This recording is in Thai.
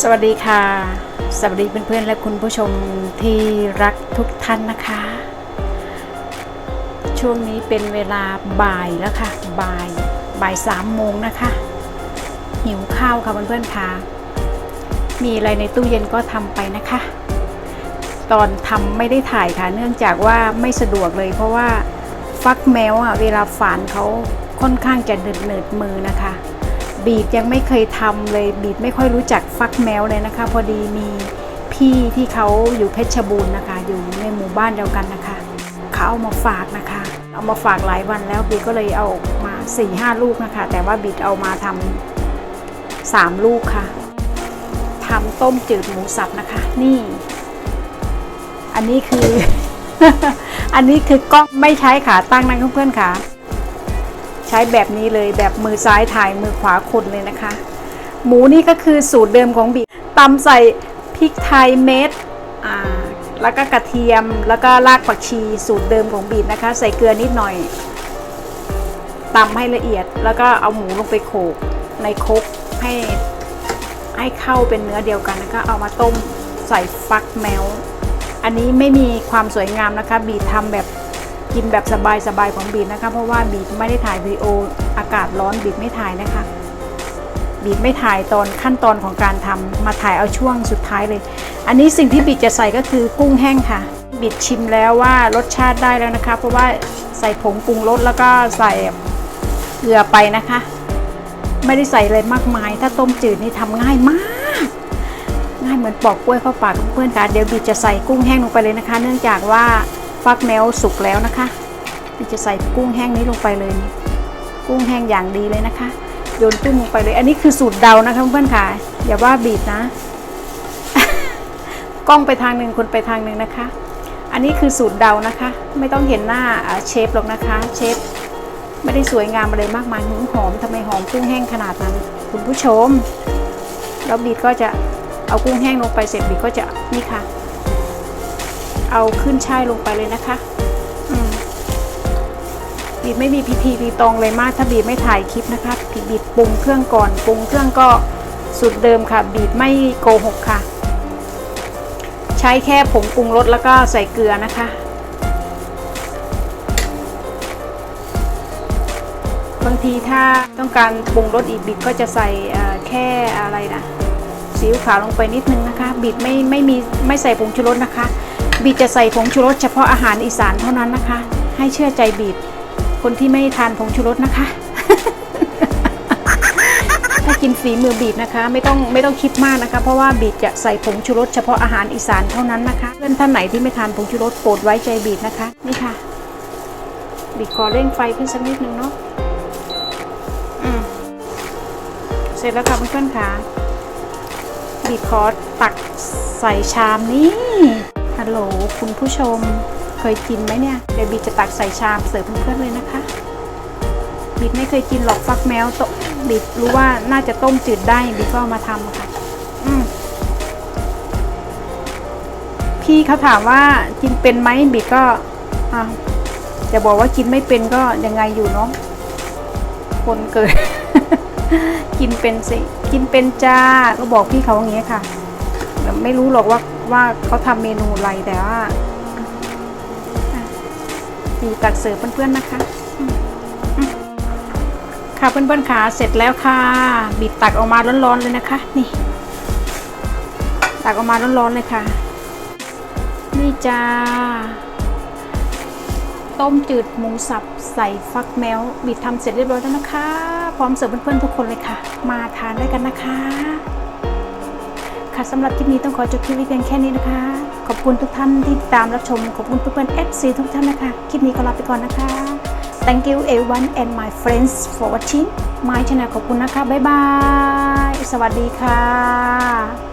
สวัสดีค่ะ สวัสดีเพื่อนๆและคุณผู้ชมที่รักทุกท่านนะคะ ช่วงนี้เป็นเวลาบ่ายแล้วค่ะ บ่ายบ่ายสามโมงนะคะ หิวข้าวค่ะเพื่อนๆค่ะ มีอะไรในตู้เย็นก็ทำไปนะคะ ตอนทำไม่ได้ถ่ายค่ะ เนื่องจากว่าไม่สะดวกเลย เพราะว่าฟักแมวอะเวลาฝานเขาค่อนข้างจะเนิดเนิดมือนะคะ บีดยังไม่เคยทำเลย บีดไม่ค่อยรู้จักฟักแมวเลยนะคะ พอดีมีพี่ที่เขาอยู่เพชรบูรณ์นะคะ อยู่ในหมู่บ้านเดียวกันนะคะเขาเอามาฝากนะคะ เอามาฝากหลายวันแล้วบีก็เลยเอามา4ี่ห้าลูกนะคะ แต่ว่าบีดเอามาทำสามลูกค่ะทำต้มจืดหมูสับนะคะ นี่ อันนี้คือ อันนี้คือกล้องไม่ใช้ขาตั้งนะเพื่อนๆค่ะ ช้แบบนี้เลยแบบมือซ้ายถ่ายมือขวาคนเลยนะคะ หมูนี่ก็คือสูตรเดิมของบีตำใส่พริกไทยเม็ดอ่าแล้วก็กระเทียมแล้วก็รากผักชีสูตรเดิมของบีบนะคะ ใส่เกลือนิดหน่อยตำให้ละเอียด แล้วก็เอาหมูลงไปโขลกในครกให้ให้เข้าเป็นเนื้อเดียวกันแล้วก็เอามาต้มใส่ฟักแมว อันนี้ไม่มีความสวยงามนะคะ บีทำแบบ กินแบบสบายๆของบีนะคะ เพราะว่าบีไม่ได้ถ่ายวีดีโออากาศร้อนบีไม่ถ่ายนะคะ บีไม่ถ่ายตอนขั้นตอนของการทำมาถ่ายเอาช่วงสุดท้ายเลย อันนี้สิ่งที่บีจะใส่ก็คือกุ้งแห้งค่ะ บีชิมแล้วว่ารสชาติได้แล้วนะคะ เพราะว่าใส่ผงปรุงรสแล้วก็ใส่เกลือไปนะคะ ไม่ได้ใส่อะไรมากมาย ถ้าต้มจืดนี่ทำง่ายมากง่ายเหมือนปอกกล้วยเข้าปากเพื่อนๆค่ะเดี๋ยวบีจะใส่กุ้งแห้งลงไปเลยนะคะ เนื่องจากว่า ฟักแมวสุกแล้วนะคะบีจะใส่กุ้งแห้งนี้ลงไปเลยกุ้งแห้งอย่างดีเลยนะคะโยนกุ้งลงไปเลย อันนี้คือสูตรเดานะคะเพื่อนๆค่ะอย่าว่าบีบนะ กล้องไปทางหนึ่งคนไปทางหนึ่งนะคะ อันนี้คือสูตรเดานะคะ ไม่ต้องเห็นหน้าเชฟหรอกนะคะเชฟไม่ได้สวยงามอะไรมากมายหืมหอมทำไมหอมกุ้งแห้งขนาดนั้น คุณผู้ชมแล้วบีดก็จะเอากุ้งแห้งลงไปเสร็จบีดก็จะนี่ค่ะ เอาขึ้นช่ายลงไปเลยนะคะบีดไม่มีพิธีรีตองเลยมากถ้าบีดไม่ถ่ายคลิปนะคะบีบปรุงเครื่องก่อนปรุงเครื่องก็สูตรเดิมค่ะ บีดไม่โกหกค่ะ ใช้แค่ผงปรุงรสแล้วก็ใส่เกลือนะคะ บางทีถ้าต้องการปรุงรสอีกบิดก็จะใส่แค่อะไรนะซีอิ๊วขาวลงไปนิดนึงนะคะบิดไม่ไม่มีไม่ใส่ผงชูรสนะคะ บิดจะใส่ผงชูรสเฉพาะอาหารอีสานเท่านั้นนะคะ ให้เชื่อใจบิดคนที่ไม่ทานผงชูรสนะคะ ถ้ากินฝีมือบีบนะคะ ไม่ต้องไม่ต้องคิดมากนะคะ เพราะว่าบีบจะใส่ผงชูรสเฉพาะอาหารอีสานเท่านั้นนะคะเพื่อนท่านไหนที่ไม่ทานผงชูรสโปรดไว้ใจบีบนะคะนี่ค่ะ บีบขอเร่งไฟขึ้นสักนิดนึงเนาะอืมเสร็จแล้วค่ะเพื่อนๆค่ะบีบขอตักใส่ชามนี่ ฮัลโหลคุณผู้ชมเคยกินไหมเนี่ยเดบีจะตักใส่ชามเสิร์ฟเพื่อนๆเลยนะคะบิดไม่เคยกินหรอกฟักแมวตบิดรู้ว่าน่าจะต้มจืดได้บิดก็ามาทำค่ะอืมพี่เขาถามว่ากินเป็นไหมบิดก็อ่าจะบอกว่ากินไม่เป็นก็ยังไงอยู่เนาะคนเกิด กินเป็นสิ กินเป็นจ้าก็บอกพี่เขาอย่างเงี้ยค่ะไม่รู้หรอกว่า ว่าเขาทำเมนูอะไรแต่ว่าอะบีตักเสิร์ฟเพื่อนๆนะคะ ค่ะเพื่อนๆค่ะเสร็จแล้วค่ะบิดตักออกมาร้อนๆเลยนะคะ นี่ ตักออกมาร้อนๆเลยค่ะ นี่จ้า ต้มจืดหมูสับใส่ฟักแมวบิดทำเสร็จเรียบร้อยแล้วนะคะ พร้อมเสิร์ฟเพื่อนๆทุกคนเลยค่ะ มาทานด้วยกันนะคะ ค่ะสำหรับคลิปนี้ต้องขอจบคลิปไว้เพียงแค่นี้นะคะ ขอบคุณทุกท่านที่ติดตามรับชม ขอบคุณเพื่อนๆ FC ทุกท่านนะคะ คลิปนี้ก็ลาไปก่อนนะคะ Thank you everyone and my friends for watching my channel ขอบคุณนะคะ บ๊ายบาย สวัสดีค่ะ